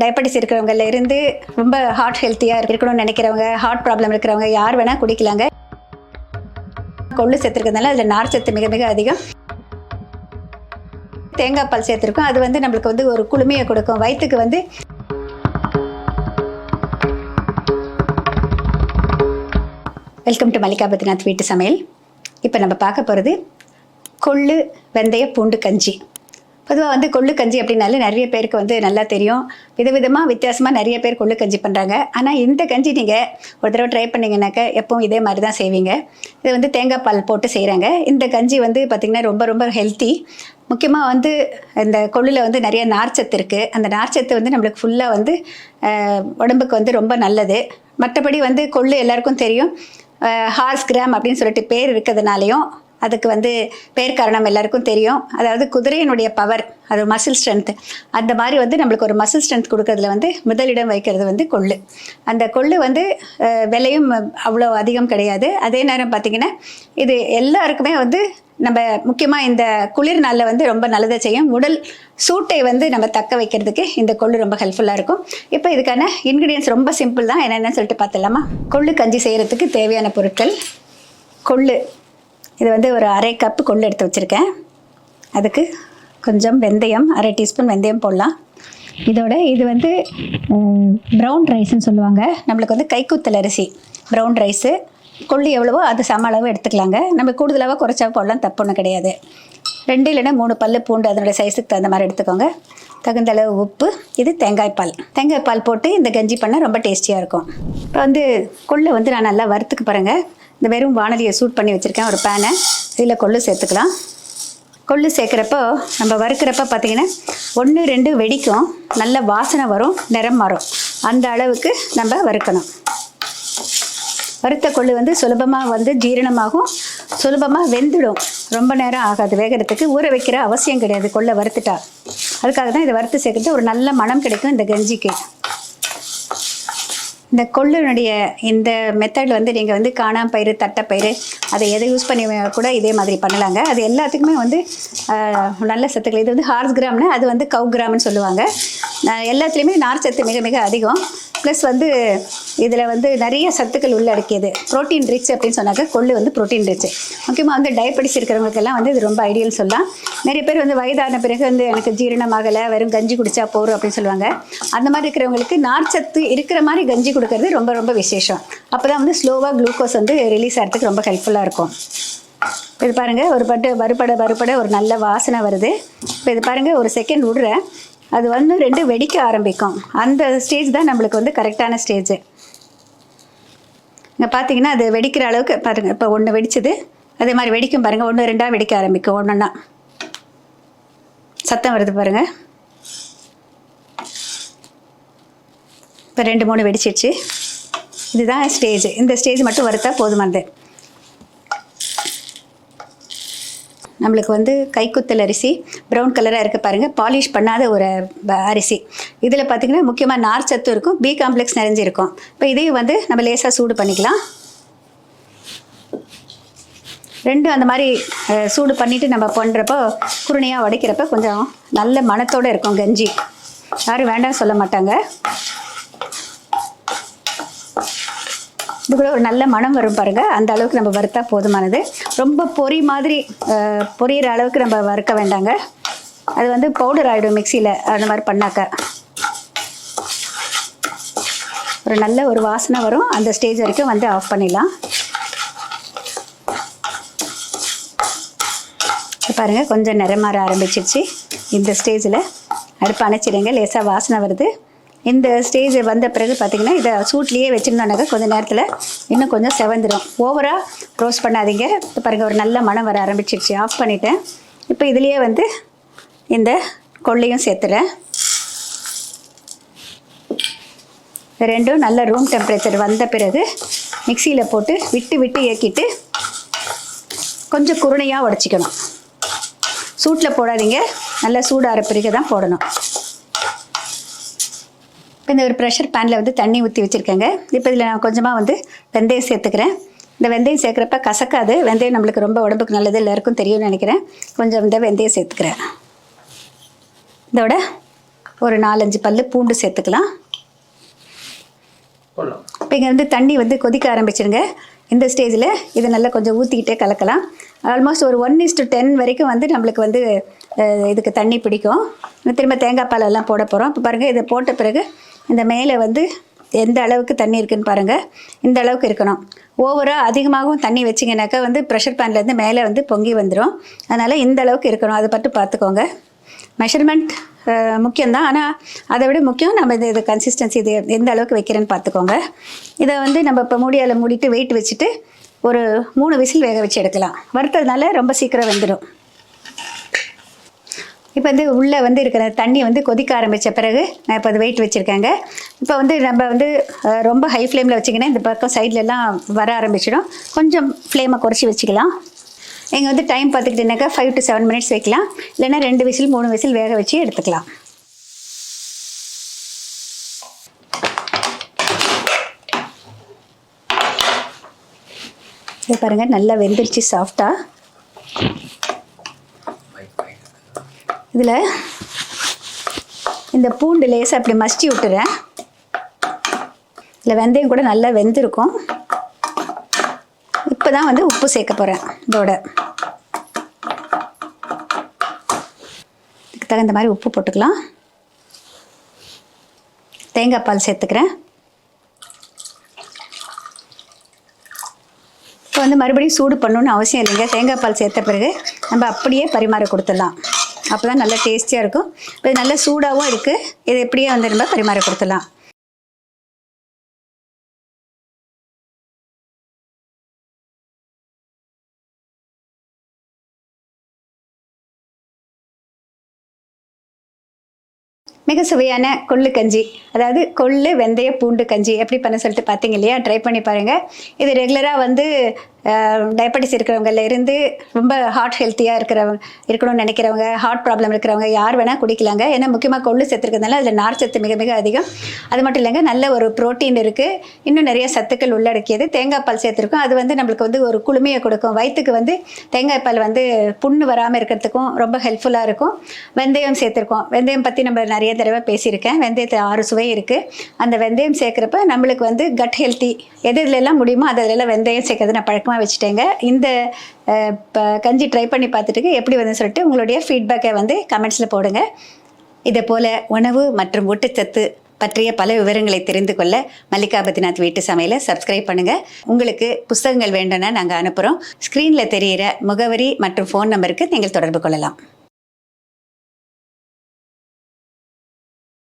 Diabetes இருக்கிறவங்கல இருந்து ரொம்ப heart ஹெல்த்தியாக இருக்கணும்னு நினைக்கிறவங்க ஹார்ட் ப்ராப்ளம் இருக்கிறவங்க யார் வேணால் குடிக்கலாங்க. கொள்ளு சேர்த்துருக்கிறதுனால அதில் நார் சத்து மிக மிக அதிகம். தேங்காய் பால் சேர்த்துருக்கோம் அது வந்து நம்மளுக்கு வந்து ஒரு குளுமையை கொடுக்கும். வயிற்றுக்கு வந்து வெல்கம் டு மல்லிகா பத்ரிநாத் வீட்டு சமையல் இப்போ நம்ம பார்க்க போகிறது கொள்ளு வெந்தய பூண்டு கஞ்சி. பொதுவாக வந்து கொள்ளு கஞ்சி அப்படின்னாலே நிறைய பேருக்கு வந்து நல்லா தெரியும். விதவிதமாக வித்தியாசமாக நிறைய பேர் கொள்ளு கஞ்சி பண்ணுறாங்க ஆனால் இந்த கஞ்சி நீங்கள் ஒரு தடவை ட்ரை பண்ணிங்கனாக்கா எப்பவும் இதே மாதிரி தான் செய்வீங்க. இது வந்து தேங்காய் பால் போட்டு செய்கிறாங்க இந்த கஞ்சி வந்து பார்த்திங்கன்னா ரொம்ப ரொம்ப ஹெல்த்தி முக்கியமாக வந்து இந்த கொள்ளில் வந்து நிறைய நார்ச்சத்து இருக்குது அந்த நார்ச்சத்து வந்து நம்மளுக்கு ஃபுல்லாக வந்து உடம்புக்கு வந்து ரொம்ப நல்லது. மற்றபடி வந்து கொள்ளு எல்லாருக்கும் தெரியும். ஹார்ஸ் கிராம் அப்படின்னு சொல்லிட்டு பேர் இருக்கிறதுனாலையும் அதுக்கு வந்து பேர் காரணம் எல்லாருக்கும் தெரியும். அதாவது குதிரையினுடைய பவர் அது மசில் ஸ்ட்ரென்த் அந்த மாதிரி வந்து நம்மளுக்கு ஒரு மசில் ஸ்ட்ரென்த் கொடுக்கறதுல வந்து முதலிடம் வைக்கிறது வந்து கொள்ளு. அந்த கொள்ளு வந்து விலையும் அவ்வளோ அதிகம் கிடையாது. அதே நேரம் பார்த்திங்கன்னா இது எல்லாருக்குமே வந்து நம்ம முக்கியமாக இந்த குளிர் நாளில் வந்து ரொம்ப நல்லதை செய்யும். உடல் சூட்டை வந்து நம்ம தக்க வைக்கிறதுக்கு இந்த கொள்ளு ரொம்ப ஹெல்ப்ஃபுல்லாக இருக்கும். இப்போ இதுக்கான இன்க்ரீடியன்ஸ் ரொம்ப சிம்பிள் தான். என்னென்னு சொல்லிட்டு பார்த்துடலாமா கொள்ளு கஞ்சி செய்கிறதுக்கு தேவையான பொருட்கள் கொள்ளு. இது வந்து ஒரு அரை கப்பு கொள்ளு எடுத்து வச்சுருக்கேன். அதுக்கு கொஞ்சம் வெந்தயம் அரை டீஸ்பூன் வெந்தயம் போடலாம். இதோட இது வந்து ப்ரௌன் ரைஸ்ன்னு சொல்லுவாங்க. நம்மளுக்கு வந்து கைக்குத்தல் அரிசி ப்ரௌன் ரைஸு கொள்ளு எவ்வளவோ அது சம அளவு எடுத்துக்கலாங்க. நம்ம கூடுதலாக குறைச்சா போடலாம் தப்பு ஒன்றும் கிடையாது. ரெண்டு இல்லைன்னா மூணு பல் பூண்டு அதனுடைய சைஸுக்கு தகுந்த மாதிரி எடுத்துக்கோங்க. தகுந்த அளவு உப்பு இது தேங்காய் பால். தேங்காய் பால் போட்டு இந்த கஞ்சி பண்ணால் ரொம்ப டேஸ்டியாக இருக்கும். இப்போ வந்து கொள்ளு வந்து நான் நல்லா வறுத்துக்கு பாருங்கள் இந்த வெறும் வானலியை சூட் பண்ணி வச்சுருக்கேன் ஒரு பேனை இதில் கொள்ளு சேர்த்துக்கலாம். கொள்ளு சேர்க்குறப்போ நம்ம வறுக்கிறப்ப பார்த்தீங்கன்னா ஒன்று ரெண்டு வெடிக்கும். நல்ல வாசனை வரும் நிறம் மாறும். அந்த அளவுக்கு நம்ம வறுக்கணும். வறுத்த கொள்ளு வந்து சுலபமாக வந்து ஜீரணமாகும் சுலபமாக வெந்துடும். ரொம்ப நேரம் ஆகாது வேகிறதுக்கு. ஊற வைக்கிற அவசியம் கிடையாது கொள்ளை வறுத்துட்டா. அதுக்காக தான் இதை வறுத்து சேர்க்குறது. ஒரு நல்ல மனம் கிடைக்கும் இந்த கஞ்சிக்கு. இந்த கொள்ளுனுடைய இந்த மெத்தட் வந்து நீங்கள் வந்து காணாம்பயிறு தட்டைப்பயிறு அதை எதை யூஸ் பண்ணி கூட இதே மாதிரி பண்ணலாங்க. அது எல்லாத்துக்குமே வந்து நல்ல சத்துக்கள். இது வந்து ஹார்ஸ் கிராம்னு அது வந்து கவு கிராம்னு சொல்லுவாங்க. எல்லாத்துலேயுமே நார் சத்து மிக மிக அதிகம். ப்ளஸ் வந்து இதில் வந்து நிறைய சத்துக்கள் உள்ளடக்கியது. ப்ரோட்டீன் ரிச் அப்படின்னு சொன்னாக்க கொள்ளு வந்து ப்ரோட்டீன் ரிச் முக்கியமாக வந்து டயபெட்டிஸ் இருக்கிறவங்களுக்கெல்லாம் வந்து இது ரொம்ப ஐடியல் சொல்லலாம். நிறைய பேர் வந்து வயதான பிறகு வந்து எனக்கு ஜீரணமாகலை வெறும் கஞ்சி குடிச்சா போகிறோம் அப்படின்னு சொல்லுவாங்க. அந்த மாதிரி இருக்கிறவங்களுக்கு நார்ச்சத்து இருக்கிற மாதிரி கஞ்சி கொடுக்கறது ரொம்ப ரொம்ப விசேஷம். அப்போ தான் வந்து ஸ்லோவாக குளுக்கோஸ் வந்து ரிலீஸ் ஆகிறதுக்கு ரொம்ப ஹெல்ப்ஃபுல்லாக இருக்கும். இது பாருங்கள் ஒரு பட்டு வறுபட வறுபட ஒரு நல்ல வாசனை வருது. இப்போ இது பாருங்கள் ஒரு செகண்ட் விடுறேன். அது வந்து ரெண்டு வெடிக்க ஆரம்பிக்கும். அந்த ஸ்டேஜ் தான் நம்மளுக்கு வந்து கரெக்டான ஸ்டேஜ் இங்கே பார்த்தீங்கன்னா அது வெடிக்கிற அளவுக்கு பாருங்கள் இப்போ ஒன்று வெடிச்சது. அதே மாதிரி வெடிக்கும் பாருங்கள் ஒன்று ரெண்டாக வெடிக்க ஆரம்பிக்கும் ஒன்றுன்னா சத்தம் வருது பாருங்கள் இப்போ ரெண்டு மூணு வெடிச்சிடுச்சு இதுதான் ஸ்டேஜ் இந்த ஸ்டேஜ் மட்டும் வறுத்தா போதுமானது நம்மளுக்கு வந்து கைக்குத்தல் அரிசி ப்ரௌன் கலராக இருக்குது பாருங்கள் பாலிஷ் பண்ணாத ஒரு ப- அரிசி. இதில் பார்த்திங்கன்னா முக்கியமாக நார் சத்து இருக்கும் பி காம்ப்ளெக்ஸ் நிறைஞ்சிருக்கும். இப்போ இதையும் வந்து நம்ம லேசாக சூடு பண்ணிக்கலாம். ரெண்டும் அந்த மாதிரி சூடு பண்ணிவிட்டு நம்ம பண்ணுறப்போ குருணையாக உடைக்கிறப்ப கொஞ்சம் நல்ல மனத்தோடு இருக்கும் கஞ்சி. யாரும் வேண்டாம் சொல்ல மாட்டாங்க. இது கூட ஒரு நல்ல மனம் வரும் பாருங்கள் அந்த அளவுக்கு நம்ம வறுத்தா போதுமானது. ரொம்ப பொரி மாதிரி பொரியிற அளவுக்கு நம்ம வறுக்க வேண்டாங்க. அது வந்து பவுடர் ஆகிடும் மிக்சியில் அந்த மாதிரி பண்ணாக்க. ஒரு நல்ல ஒரு வாசனை வரும். அந்த ஸ்டேஜ் வரைக்கும் வந்து ஆஃப் பண்ணிடலாம். பாருங்கள் கொஞ்சம் நிறமாற ஆரம்பிச்சிருச்சு. இந்த ஸ்டேஜில் அடுப்பு அணைச்சிடுங்க. லேசாக வாசனை வருது. இந்த ஸ்டேஜ் வந்த பிறகு பார்த்தீங்கன்னா இதை சூட்லேயே வச்சுருந்தோன்னாக்கா கொஞ்சம் நேரத்தில் இன்னும் கொஞ்சம் செவந்துடும் ஓவராக ரோஸ்ட் பண்ணாதீங்க. இப்போ பாருங்கள் ஒரு நல்ல மனம் வர ஆரம்பிச்சிருச்சு. ஆஃப் பண்ணிட்டேன். இப்போ இதுலேயே வந்து இந்த கொள்ளையும் சேர்த்துறேன். ரெண்டும் நல்ல ரூம் டெம்பரேச்சர் வந்த பிறகு மிக்சியில் போட்டு விட்டு விட்டு ஏக்கிட்டு கொஞ்சம் குருணையாக உடச்சிக்கணும். சூட்டில் போடாதீங்க. நல்லா சூடாகிற பிறகு தான் போடணும். இப்போ இந்த ஒரு ப்ரெஷர் பேனில் வந்து தண்ணி ஊற்றி வச்சுருக்கேங்க. இப்போ இதில் நான் கொஞ்சமாக வந்து வெந்தயம் சேர்த்துக்கிறேன். இந்த வெந்தயம் சேர்க்குறப்ப கசக்காது. வெந்தயம் நம்மளுக்கு ரொம்ப உடம்புக்கு நல்லது எல்லாருக்கும் தெரியும்னு நினைக்கிறேன். கொஞ்சம் இந்த வெந்தயம் சேர்த்துக்கிறேன். இதோட ஒரு நாலஞ்சு பல்லு பூண்டு சேர்த்துக்கலாம். இப்போ இங்கே வந்து தண்ணி வந்து கொதிக்க ஆரம்பிச்சிருங்க. இந்த ஸ்டேஜில் இதை நல்லா கொஞ்சம் ஊற்றிக்கிட்டே கலக்கலாம். ஆல்மோஸ்ட் ஒரு ஒன் இஸ் டு டென் வரைக்கும் வந்து நம்மளுக்கு வந்து இதுக்கு தண்ணி பிடிக்கும். திரும்ப தேங்காய் பால் எல்லாம் போட போகிறோம் இப்போ பாருங்கள் இதை போட்ட பிறகு இந்த மேலே வந்து எந்த அளவுக்கு தண்ணி இருக்குன்னு பாருங்கள் இந்த அளவுக்கு இருக்கணும். ஓவராக அதிகமாகவும் தண்ணி வச்சிங்கனாக்கா வந்து ப்ரெஷர் பேன்லேருந்து மேலே வந்து பொங்கி வந்துடும் அதனால் இந்த அளவுக்கு இருக்கணும். அதை பட்டு பார்த்துக்கோங்க மெஷர்மெண்ட் முக்கியம்தான். ஆனால் அதை விட முக்கியம் நம்ம இது இது கன்சிஸ்டன்சி இது எந்த அளவுக்கு வைக்கிறேன்னு பார்த்துக்கோங்க இதை வந்து நம்ம இப்போ மூடியால் மூடிட்டு வெயிட் வச்சுட்டு ஒரு மூணு விசில் வேக வச்சு எடுக்கலாம். வறுத்ததுனால ரொம்ப சீக்கிரம் வெந்துடும் இப்போ வந்து உள்ளே வந்து இருக்கிற தண்ணி வந்து கொதிக்க ஆரம்பித்த பிறகு நான் இப்போ அது வெயிட் வச்சுருக்கேங்க. இப்போ வந்து நம்ம வந்து ரொம்ப ஹை ஃப்ளேமில் வச்சிங்கன்னா இந்த பக்கம் சைட்லலாம் வர ஆரம்பிச்சிடும். கொஞ்சம் ஃப்ளேமை குறைச்சி வச்சுக்கலாம். இங்கே வந்து டைம் பார்த்துக்கிட்டீங்கன்னாக்கா ஃபைவ் டு செவன் மினிட்ஸ் வைக்கலாம். இல்லைன்னா ரெண்டு விசில் மூணு விசில் வேக வச்சு எடுத்துக்கலாம். இது பாருங்கள் நல்லா வெந்துருச்சு சாஃப்டாக இதில் இந்த பூண்டு லேசாக அப்படி மசிச்சு விட்டுறேன். இதில் வெந்தயம் கூட நல்லா வெந்திருக்கும். இப்போ தான் வந்து உப்பு சேர்க்க போகிறேன் இதோட. இதுக்கு தகுந்த மாதிரி உப்பு போட்டுக்கலாம். தேங்காய் பால் சேர்த்துக்கிறேன். இப்போ வந்து மறுபடியும் சூடு பண்ணணுன்னு அவசியம் இல்லைங்க. தேங்காய் பால் சேர்த்த பிறகு நம்ம அப்படியே பரிமாற கொடுத்துடலாம். அப்போ தான் நல்லா டேஸ்டியாக இருக்கும். இது நல்ல சூடாகவும் இருக்குது இது எப்படியே வந்து நம்ம பரிமாற கொடுத்துலாம் மிக சுவையான கொள்ளு கஞ்சி. அதாவது கொள்ளு வெந்தய பூண்டு கஞ்சி எப்படி பண்ண சொல்லிட்டு பார்த்தீங்க இல்லையா? ட்ரை பண்ணி பாருங்கள் இது ரெகுலராக வந்து டயபெட்டிஸ் இருக்கிறவங்கல இருந்து ரொம்ப ஹார்ட் ஹெல்த்தியாக இருக்கிறவங்க இருக்கணும்னு நினைக்கிறவங்க ஹார்ட் ப்ராப்ளம் இருக்கிறவங்க யார் வேணால் குடிக்கலாங்க. ஏன்னா முக்கியமாக கொள்ளு சேர்த்துருக்கிறதுனால அதில் நார் சத்து மிக மிக அதிகம். அது மட்டும் இல்லைங்க நல்ல ஒரு புரோட்டீன் இருக்குது இன்னும் நிறைய சத்துக்கள் உள்ளடக்கியது. தேங்காய் பால் சேர்த்துருக்கோம் அது வந்து நம்மளுக்கு வந்து ஒரு குளுமையை கொடுக்கும். வயிற்றுக்கு வந்து தேங்காய் பால் வந்து புண்ணு வராமல் இருக்கிறதுக்கும் ரொம்ப ஹெல்ப்ஃபுல்லாக இருக்கும். வெந்தயம் சேர்த்துருக்கோம். வெந்தயம் பற்றி நம்ம நிறைய தடவை பேசியிருக்கேன். வெந்தயத்தில் ஆறு சுவை இருக்குது அந்த வெந்தயம் சேர்க்குறப்ப நம்மளுக்கு வந்து கட் ஹெல்த்தி எது இதுலெல்லாம் முடியுமோ அதிலெல்லாம் வெந்தயம் சேர்க்கறது நான் பழக்கம் உப்புமா வச்சுட்டேங்க. இந்த ப- கஞ்சி ட்ரை பண்ணி பார்த்துட்டு எப்படி வந்து சொல்லிட்டு உங்களுடைய ஃபீட்பேக்கை வந்து கமெண்ட்ஸில் போடுங்க. இதே போல் உணவு மற்றும் ஊட்டச்சத்து பற்றிய பல விவரங்களை தெரிந்து கொள்ள மல்லிகா பத்ரிநாத் வீட்டு சமையலை சப்ஸ்கிரைப் பண்ணுங்கள் உங்களுக்கு புஸ்தகங்கள் வேண்டும்னா நாங்கள் அனுப்புகிறோம் ஸ்க்ரீனில் தெரிகிற முகவரி மற்றும் ஃபோன் நம்பருக்கு நீங்கள் தொடர்பு கொள்ளலாம்.